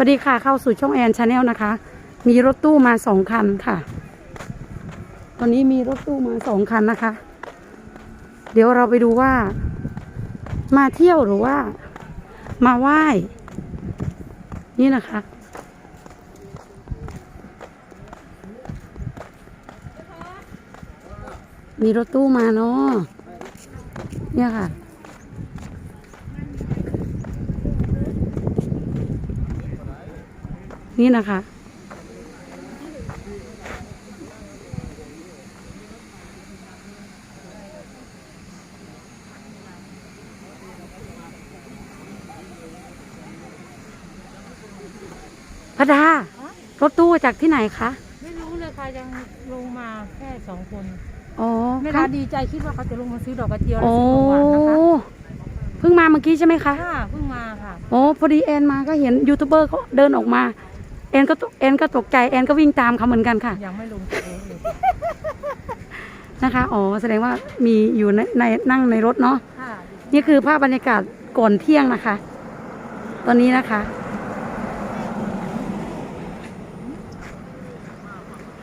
วัสดีค่ะเข้าสู่ช่องแอนชาแนลนะคะ มีรถตู้มาสองคันค่ะ ตอนนี้มีรถตู้มาสองคันนะคะ เดี๋ยวเราไปดูว่า มาเที่ยวหรือว่า มาไหว้ นี่นะคะ มีรถตู้มาเนาะเนี่ยค่ะ นี่นะคะพดา รถตู้จากที่ไหนคะ ไม่รู้เลยค่ะยังลงมาแค่สองคนอ๋อแม่ครัดาบดีใจคิดว่าเขาจะลงมาซื้อดอกกระเจียวและโอ้ซื้อของหวานนะคะเพิ่งมาเมื่อกี้ใช่ไหมคะ ค่ะเพิ่งมาค่ะ โอ้พอดีแอนมาก็เห็นยูทูบเบอร์เขาเดินออกมา แอนก็ตกแอนก็ตกใจแอนก็วิ่งตามเขาเหมือนกันค่ะ ยังไม่ลงจากรถเลยนะคะ อ๋อ แสดงว่ามีอยู่ในในนั่งในรถเนาะ ค่ะนี่คือภาพบรรยากาศก่อนเที่ยงนะคะ ตอนนี้นะคะ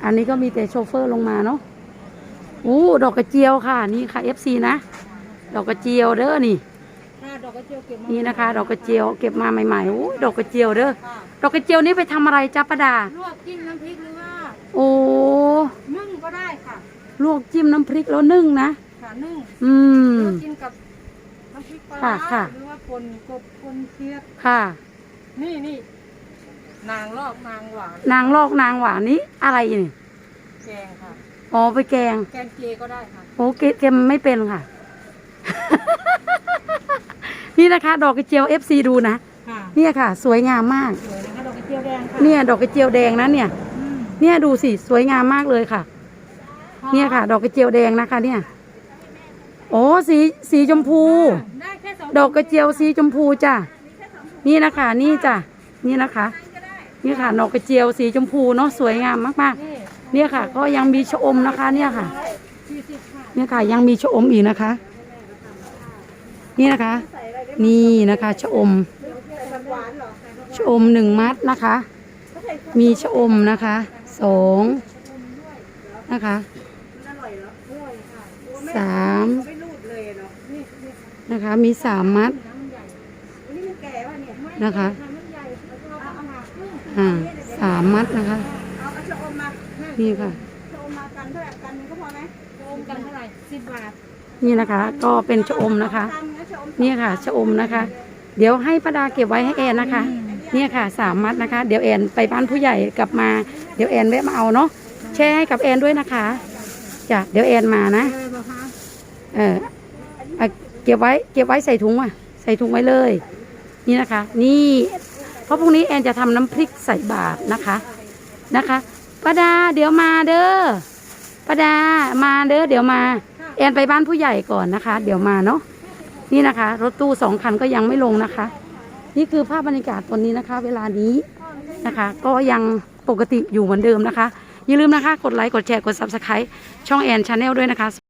อันนี้ก็มีแต่โชเฟอร์ลงมาเนาะ อู้ ดอกกระเจียวค่ะ นี่ค่ะ FC นะ ดอกกระเจียวเด้อนี่ค่ะดอ กกระเจียวเก็บมานี่นะคะ ดอกกระเจียวเก็บมาใหม่ๆโอ้ยดอกกระเจียวเด้อค่ะดอกกระเจียวนี่ไปทำอะไรจ้าประดา ลวกจิ้มน้ำพริกหรือว่าโอ้นึ่งก็ได้ค่ะลวกจิ้มน้ำพริกแล้วนึ่งนะค่ะนึ่งอืม ลวกกินกับน้ำพริกปลาร้าค่ะค่ะ หรือว่าปนกบปนเคียดค่ะ นี่นี่นางลอกนางหวานนางลอกนางหวานนี้อะไรนี่แกงค่ะ อ๋อไปแกงแกงเจก็ได้ค่ะโอ้เกเกมไม่เป็นค่ะ นี่นะคะ ดอกกระเจียว FC ดูนะ ค่ะเนี่ยค่ะ สวยงามมาก สวยนะคะดอกกระเจียวแดงค่ะเนี่ยดอกกระเจียวแดงนะเนี่ย อืมเนี่ยดูสิสวยงามมากเลยค่ะ เนี่ยค่ะ ดอกกระเจียวแดงนะคะ เนี่ย โอ้สีสีชมพู ได้แค่สองดอกกระเจียวสีชมพูจ้ะนี่นะคะ นี่จ้ะนี่นะคะ นี่ค่ะ ดอกกระเจียวสีชมพูเนาะสวยงามมากนี่ๆ เนี่ยค่ะ ก็ยังมีชะอมนะคะ เนี่ยค่ะ สี่สิบค่ะเนี่ยค่ะ ยังมีชะอมอีกนะคะ นี่นะคะ นี่นะคะชะอมชะอมหนึ่งมัดนะคะ มีชะอมนะคะสองนะคะสามนะคะ มีสามมัดนะคะอ่าสามมัดนะคะนี่ค่ะโอมกันเท่าไหร่สิบบาท นี่นะคะก็เป็นชะอมนะคะ นี่ค่ะชะอมนะคะ เดี๋ยวให้ป้าดาเก็บไว้ให้แอนนะคะ เนี่ยค่ะสามมัดนะคะ เดี๋ยวแอนไปบ้านผู้ใหญ่กลับมา เดี๋ยวแอนแวะมาเอาเนาะแชร์ให้กับแอนด้วยนะคะจ้ะเดี๋ยวแอนมานะ เออเอเก็บไว้เก็บไว้ใส่ถุงอะใส่ถุงไว้เลย นี่นะคะ นี่ เพราะพรุ่งนี้แอนจะทำน้ำพริกใส่บาตรนะคะนะคะป้าดาเดี๋ยวมาเด้อป้าดามาเด้อเดี๋ยวมา แอนไปบ้านผู้ใหญ่ก่อนนะคะ เดี๋ยวมาเนาะนี่นะคะ รถตู้สองคันก็ยังไม่ลงนะคะ นี่คือภาพบรรยากาศตอนนี้นะคะ เวลานี้นะคะ ก็ยังปกติอยู่เหมือนเดิมนะคะ อย่าลืมนะคะ กดไลค์กดแชร์กด subscribe ช่องแอนชาแนลด้วยนะคะ